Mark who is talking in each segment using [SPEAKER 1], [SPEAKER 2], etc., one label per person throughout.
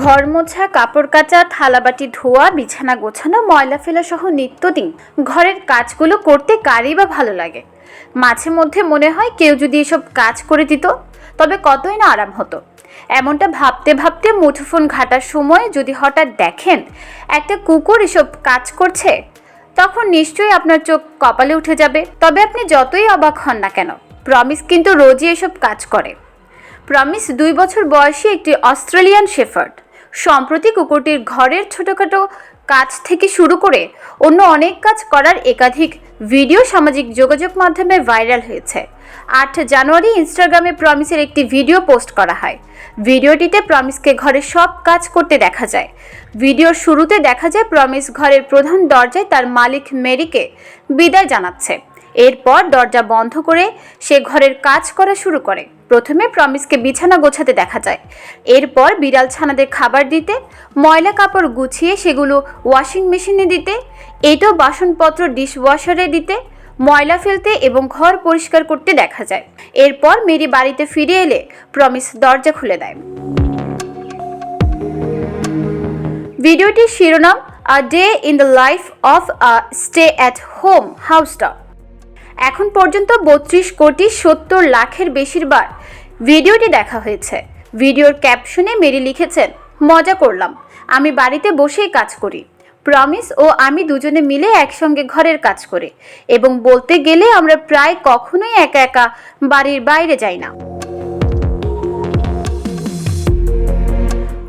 [SPEAKER 1] ঘর মোছা কাপড় কাচা থালাবাটি, ধোয়া, বিছানা গোছানো, ময়লা ফেলা সহ নিত্যদিন ঘরের কাজগুলো করতে কারই বা ভালো লাগে। মাঝে মধ্যে মনে হয় কেউ যদি এসব কাজ করে দিত, তবে কতই না আরাম হতো। এমনটা ভাবতে ভাবতে মুঠোফোন ঘাটার সময় যদি হঠাৎ দেখেন একটা কুকুর এসব কাজ করছে, তখন নিশ্চয়ই আপনার চোখ কপালে উঠে যাবে। তবে আপনি যতই অবাক হন না কেন প্রমিস কিন্তু রোজই এসব কাজ করে। প্রমিস দুই বছর বয়সী একটি অস্ট্রেলিয়ান শেফার্ড। সম্প্রতি কুকুরটির ঘরের ছোটোখাটো কাজ থেকে শুরু করে অন্য অনেক কাজ করার একাধিক ভিডিও সামাজিক যোগাযোগ মাধ্যমে ভাইরাল হয়েছে। আট জানুয়ারি ইনস্টাগ্রামে প্রমিসের একটি ভিডিও পোস্ট করা হয়। ভিডিওটিতে প্রমিসকে ঘরের সব কাজ করতে দেখা যায়। ভিডিওর শুরুতে দেখা যায় প্রমিস ঘরের প্রধান দরজায় তার মালিক মেরিকে বিদায় জানাচ্ছে। এরপর দরজা বন্ধ করে সে ঘরের কাজ করা শুরু করে। প্রথমে প্রমিসকে বিছানা গোছাতে দেখা যায়। এরপর বিড়াল ছানাদের খাবার দিতে, ময়লা কাপড় গুছিয়ে সেগুলো ওয়াশিং মেশিনে দিতে, এটো বাসনপত্র ডিশওয়াশারে দিতে, ময়লা ফেলতে এবং ঘর পরিষ্কার করতে দেখা যায়। এরপর মেরি বাড়িতে ফিরে এলে প্রমিস দরজা খুলে দেয়। ভিডিওটির শিরোনাম a day in the life of a stay at home house dog এখন পর্যন্ত বত্রিশ কোটি সত্তর লাখের বেশিরবার ভিডিওটি দেখা হয়েছে। ভিডিওর ক্যাপশনে মেরি লিখেছেন, মজা করলাম। আমি বাড়িতে বসেই কাজ করি। প্রমিস ও আমি দুজনে মিলে একসঙ্গে ঘরের কাজ করে। এবং বলতে গেলে আমরা প্রায় কখনোই একা একা বাড়ির বাইরে যাই না।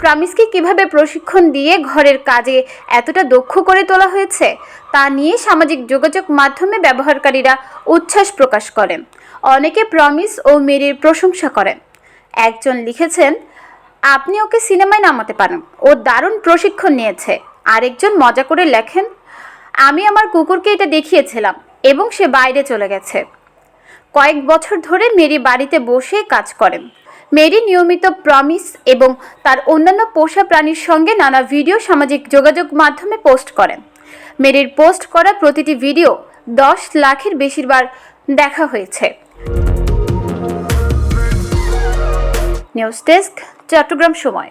[SPEAKER 1] প্রমিসকে কীভাবে প্রশিক্ষণ দিয়ে ঘরের কাজে এতটা দক্ষ করে তোলা হয়েছে, তা নিয়ে সামাজিক যোগাযোগ মাধ্যমে ব্যবহারকারীরা উচ্ছ্বাস প্রকাশ করেন। অনেকে প্রমিস ও মেরির প্রশংসা করেন। একজন লিখেছেন, আপনি ওকে সিনেমায় নামাতে পারেন। ও দারুণ প্রশিক্ষণ নিয়েছে। আরেকজন মজা করে লেখেন, আমি আমার কুকুরকে এটা দেখিয়েছিলাম এবং সে বাইরে চলে গেছে। কয়েক বছর ধরে মেরি বাড়িতে বসে কাজ করেন। মেরি নিয়মিত প্রমিস এবং তার অন্যান্য পোষা প্রাণীর সঙ্গে নানা ভিডিও সামাজিক যোগাযোগ মাধ্যমে পোস্ট করেন। মেরির পোস্ট করা প্রতিটি ভিডিও দশ লাখের বেশিরবার দেখা হয়েছে। নিউজ ডেস্ক চট্টগ্রাম সময়।